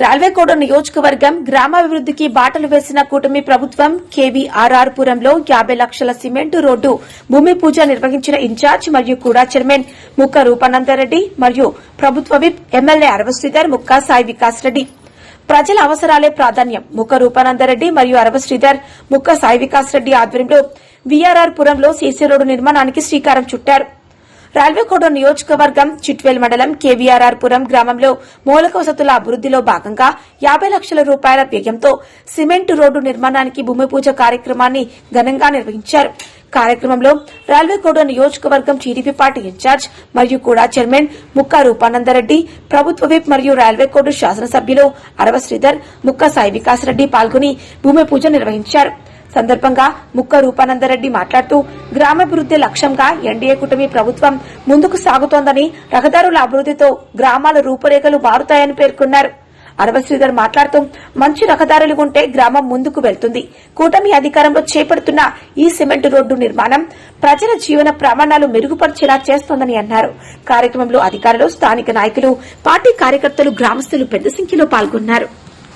రాల్వేకోడ నియోజకవర్గం గ్రామాభివృద్ధికి బాటలు వేసిన కూటమి ప్రభుత్వం కేవీఆర్ఆర్ పురంలో యాభై లక్షల సిమెంటు రోడ్డు భూమి పూజ నిర్వహించిన ఇన్ఛార్జ్ మరియు కూడా చైర్మన్ ముక్క రూపానందరెడ్డి మరియు ప్రభుత్వ విప్ ఎమ్మెల్యే అరవశ్రీధర్ ముక్క సాయి వికాస్ రెడ్డి ప్రజల అవసరాలే ప్రాధాన్యం ముక్క రూపానందరెడ్డి మరియు అరవ శ్రీధర్ ముక్క సాయి వికాస్ రెడ్డి ఆధ్వర్యంలో వీఆర్ఆర్ పురంలో సీసీ రోడ్డు నిర్మాణానికి శ్రీకారం చుట్టారు. రైల్వేకోట నియోజకవర్గం చిట్వేల్ మండలం కేవీఆర్ఆర్ పురం గ్రామంలో మౌలిక వసతుల అభివృద్దిలో భాగంగా యాభై లక్షల రూపాయల వ్యయంతో సిమెంట్ రోడ్డు నిర్మాణానికి భూమి పూజ కార్యక్రమాన్ని ఘనంగా నిర్వహించారు. కార్యక్రమంలో రైల్వేకోట నియోజకవర్గం టీడీపీ పార్టీ ఇన్ఛార్జ్ మరియు కూడా చైర్మన్ ముక్కా రూపానందరెడ్డి ప్రభుత్వ విప్ మరియు రైల్వేకోట శాసనసభ్యులు అరవ శ్రీధర్ ముక్క సాయి వికాస్ రెడ్డి పాల్గొని భూమి పూజ నిర్వహించారు. సందర్భంగా ముక్క రూపానందరెడ్డి మాట్లాడుతూ గ్రామాభివృద్ధి లక్ష్యంగా ఎన్డీఏ కూటమి ప్రభుత్వం ముందుకు సాగుతోందని రహదారుల అభివృద్దితో గ్రామాల రూపురేఖలు మారుతాయని పేర్కొన్నారు. అరవశ్రీధర్ మాట్లాడుతూ మంచి రహదారులు ఉంటే గ్రామం ముందుకు వెళ్తుంది. కూటమి అధికారంలో చేపడుతున్న ఈ సిమెంట్ రోడ్డు నిర్మాణం ప్రజల జీవన ప్రమాణాలు మెరుగుపరిచేలా చేస్తోందని అన్నారు. కార్యక్రమంలో అధికారులు స్థానిక నాయకులు పార్టీ కార్యకర్తలు గ్రామస్తులు పెద్ద సంఖ్యలో పాల్గొన్నారు.